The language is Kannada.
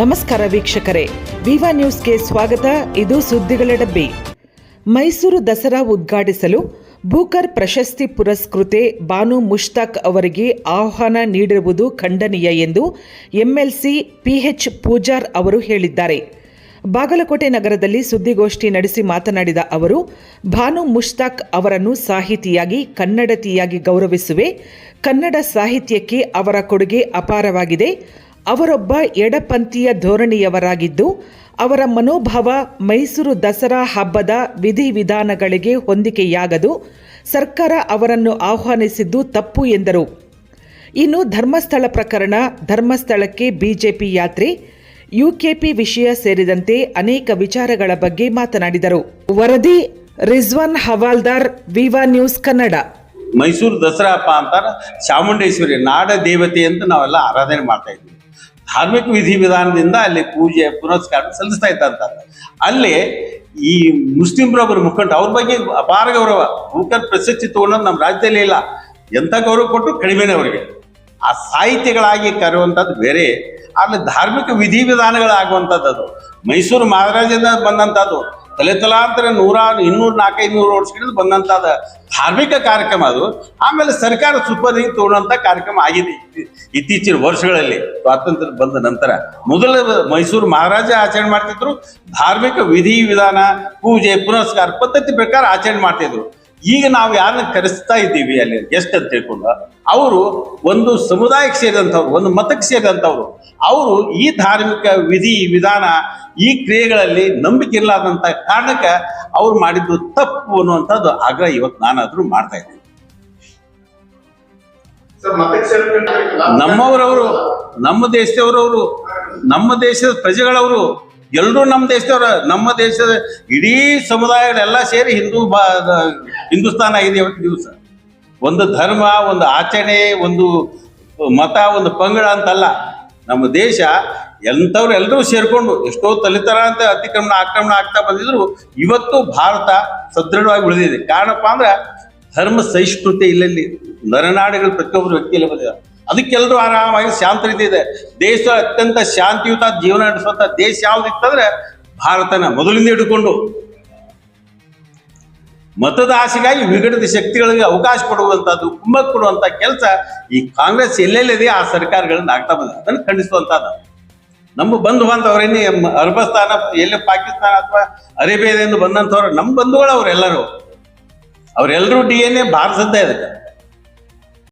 ನಮಸ್ಕಾರ ವೀಕ್ಷಕರೇ. ವಿವಾ ನ್ಯೂಸ್ಗೆ ಸ್ವಾಗತ. ಇದು ಸುದ್ದಿಗಳ ಡಬ್ಬಿ. ಮೈಸೂರು ದಸರಾ ಉದ್ಘಾಟಿಸಲು ಬೂಕರ್ ಪ್ರಶಸ್ತಿ ಪುರಸ್ಕೃತೆ ಬಾನು ಮುಷ್ತಾಕ್ ಅವರಿಗೆ ಆಹ್ವಾನ ನೀಡಿರುವುದು ಖಂಡನೀಯ ಎಂದು ಎಂಎಲ್ಸಿ ಪಿಎಚ್ ಪೂಜಾರ್ ಅವರು ಹೇಳಿದ್ದಾರೆ. ಬಾಗಲಕೋಟೆ ನಗರದಲ್ಲಿ ಸುದ್ದಿಗೋಷ್ಠಿ ನಡೆಸಿ ಮಾತನಾಡಿದ ಅವರು ಭಾನು ಮುಷ್ತಾಕ್ ಅವರನ್ನು ಸಾಹಿತಿಯಾಗಿ, ಕನ್ನಡತಿಯಾಗಿ ಗೌರವಿಸುವೆ. ಕನ್ನಡ ಸಾಹಿತ್ಯಕ್ಕೆ ಅವರ ಕೊಡುಗೆ ಅಪಾರವಾಗಿದೆ. ಅವರೊಬ್ಬ ಎಡಪಂಥೀಯ ಧೋರಣೆಯವರಾಗಿದ್ದು, ಅವರ ಮನೋಭಾವ ಮೈಸೂರು ದಸರಾ ಹಬ್ಬದ ವಿಧಿವಿಧಾನಗಳಿಗೆ ಹೊಂದಿಕೆಯಾಗದು, ಸರ್ಕಾರ ಅವರನ್ನು ಆಹ್ವಾನಿಸಿದ್ದು ತಪ್ಪು ಎಂದರು. ಇನ್ನು ಧರ್ಮಸ್ಥಳ ಪ್ರಕರಣ, ಧರ್ಮಸ್ಥಳಕ್ಕೆ ಬಿಜೆಪಿ ಯಾತ್ರೆ, ಯುಕೆಪಿ ವಿಷಯ ಸೇರಿದಂತೆ ಅನೇಕ ವಿಚಾರಗಳ ಬಗ್ಗೆ ಮಾತನಾಡಿದರು. ವರದಿ, ರಿಜ್ವಾನ್ ಹವಾಲ್ದಾರ್, ವಿವಾ ನ್ಯೂಸ್ ಕನ್ನಡ. ಮೈಸೂರು ದಸರಾ ಹಬ್ಬ ಅಂತಾರ, ಚಾಮುಂಡೇಶ್ವರಿ ನಾಡ ದೇವತೆ ಅಂತ ನಾವೆಲ್ಲ ಆರಾಧನೆ ಮಾಡ್ತಾ ಇದ್ವಿ. ಧಾರ್ಮಿಕ ವಿಧಿ ವಿಧಾನದಿಂದ ಅಲ್ಲಿ ಪೂಜೆ, ಪುನಸ್ಕಾರ ಸಲ್ಲಿಸ್ತಾ ಇದ್ದಂತ ಅಲ್ಲಿ ಈ ಮುಸ್ಲಿಮ್ರೊಬ್ಬರು ಮುಖಂಡ, ಅವ್ರ ಬಗ್ಗೆ ಅಪಾರ ಗೌರವ. ಮುಖಂಡ ಪ್ರಶಸ್ತಿ ತಗೊಂಡೋದು ನಮ್ಮ ರಾಜ್ಯದಲ್ಲಿ ಇಲ್ಲ. ಎಂಥ ಗೌರವ ಕೊಟ್ಟು ಕಡಿಮೆನೇ ಅವರಿಗೆ. ಆ ಸಾಹಿತ್ಯಗಳಾಗಿ ಕರೆಯುವಂಥದ್ದು ಬೇರೆ ಆಮೇಲೆ ಧಾರ್ಮಿಕ ವಿಧಿವಿಧಾನಗಳಾಗುವಂಥದ್ದು ಅದು. ಮೈಸೂರು ಮಹಾರಾಜದಿಂದ ಬಂದಂಥದ್ದು. ತಲೆ ತಲಾಂತರ ನೂರ, ಇನ್ನೂರು ನಾಲ್ಕೈದು ನೂರು ವರ್ಷಗಳಿಂದ ಬಂದಂಥದ ಧಾರ್ಮಿಕ ಕಾರ್ಯಕ್ರಮ ಅದು. ಆಮೇಲೆ ಸರ್ಕಾರ ಸುಪರ್ದಿಗೆ ತಗೊಂಡಂಥ ಕಾರ್ಯಕ್ರಮ ಆಗಿದೆ ಇತ್ತೀ- ಇತ್ತೀಚಿನ ವರ್ಷಗಳಲ್ಲಿ, ಸ್ವಾತಂತ್ರ್ಯ ಬಂದ ನಂತರ. ಮೊದಲ ಮೈಸೂರು ಮಹಾರಾಜ ಆಚರಣೆ ಮಾಡ್ತಿದ್ರು. ಧಾರ್ಮಿಕ ವಿಧಿ ವಿಧಾನ, ಪೂಜೆ, ಪುನಸ್ಕಾರ, ಪದ್ಧತಿ ಪ್ರಕಾರ ಆಚರಣೆ ಮಾಡ್ತಿದ್ರು. ಈಗ ನಾವು ಯಾರನ್ನ ಕರೆಸ್ತಾ ಇದ್ದೀವಿ ಅಲ್ಲಿ ಗೆಸ್ಟ್ ಅಂತ ತಿಳ್ಕೊಂಡು ಅವರು ಒಂದು ಸಮುದಾಯಕ್ಕೆ ಸೇರಿದಂಥವ್ರು ಒಂದು ಮತಕ್ಕೆ ಸೇರಿದಂಥವ್ರು ಅವರು ಈ ಧಾರ್ಮಿಕ ವಿಧಿ ವಿಧಾನ ಈ ಕ್ರಿಯೆಗಳಲ್ಲಿ ನಂಬಿಕೆ ಇರಲಾದಂಥ ಕಾರಣಕ್ಕೆ ಅವ್ರು ಮಾಡಿದ್ದು ತಪ್ಪು ಅನ್ನುವಂಥದ್ದು ಆಗ್ರಹ ಇವತ್ತು ನಾನಾದ್ರೂ ಮಾಡ್ತಾ ಇದ್ದೀನಿ. ನಮ್ಮವರವರು ನಮ್ಮ ದೇಶದವರವರು ನಮ್ಮ ದೇಶದ ಪ್ರಜೆಗಳವರು ಎಲ್ಲರೂ ನಮ್ಮ ದೇಶದವ್ರ, ನಮ್ಮ ದೇಶದ ಇಡೀ ಸಮುದಾಯಗಳೆಲ್ಲ ಸೇರಿ ಹಿಂದೂ ಬಾ ಹಿಂದೂಸ್ತಾನ ಇದೆ ಇವತ್ತು ದಿವಸ. ಒಂದು ಧರ್ಮ, ಒಂದು ಆಚರಣೆ, ಒಂದು ಮತ, ಒಂದು ಪಂಗಡ ಅಂತಲ್ಲ, ನಮ್ಮ ದೇಶ ಎಂಥವ್ರು ಎಲ್ಲರೂ ಸೇರಿಕೊಂಡು ಎಷ್ಟೋ ತಲಿತರ ಅಂತ ಅತಿಕ್ರಮಣ, ಆಕ್ರಮಣ ಆಗ್ತಾ ಬಂದಿದ್ರು, ಇವತ್ತು ಭಾರತ ಸದೃಢವಾಗಿ ಉಳಿದಿದೆ. ಕಾರಣಪ್ಪ ಅಂದ್ರೆ ಧರ್ಮ ಸಹಿಷ್ಣುತೆ ಇಲ್ಲಲ್ಲಿ ನರನಾಡಿಗಳು ಪ್ರತಿಯೊಬ್ಬರು ವ್ಯಕ್ತಿಯಲ್ಲಿ ಬಂದಿದ್ದಾರೆ. ಅದಕ್ಕೆಲ್ಲರೂ ಆರಾಮಾಗಿ ಶಾಂತ ರೀತಿ ಇದೆ. ದೇಶ ಅತ್ಯಂತ ಶಾಂತಿಯುತ ಜೀವನ ನಡೆಸುವಂತ ದೇಶ ಯಾವ್ದಿತ್ತಂದ್ರೆ ಭಾರತನ ಮೊದಲಿಂದ ಹಿಡ್ಕೊಂಡು ಮತದ ಆಸೆಗಾಗಿ ವಿಘಟಿತ ಶಕ್ತಿಗಳಿಗೆ ಅವಕಾಶ ಕೊಡುವಂತದ್ದು ಕುಮ್ಮಕ್ ಕೊಡುವಂತ ಕೆಲಸ ಈ ಕಾಂಗ್ರೆಸ್ ಎಲ್ಲೆಲ್ಲಿದೆ, ಆ ಸರ್ಕಾರಗಳನ್ನ ಆಗ್ತಾ ಬಂದ ಅದನ್ನು ಖಂಡಿಸುವಂಥದ್ದು ನಮ್ಮ ಬಂಧು ಬಾಂಧವರೇನೆ ಅರ್ಬಸ್ತಾನ, ಎಲ್ಲಿ ಪಾಕಿಸ್ತಾನ ಅಥವಾ ಅರೇಬಿಯಾದಿಂದ ಬಂದಂಥವ್ರು, ನಮ್ಮ ಬಂಧುಗಳು ಅವರೆಲ್ಲರೂ ಅವರೆಲ್ಲರೂ ಡಿ ಎನ್ ಎ ಭಾರತದ್ದೇ ಅದಕ್ಕೆ.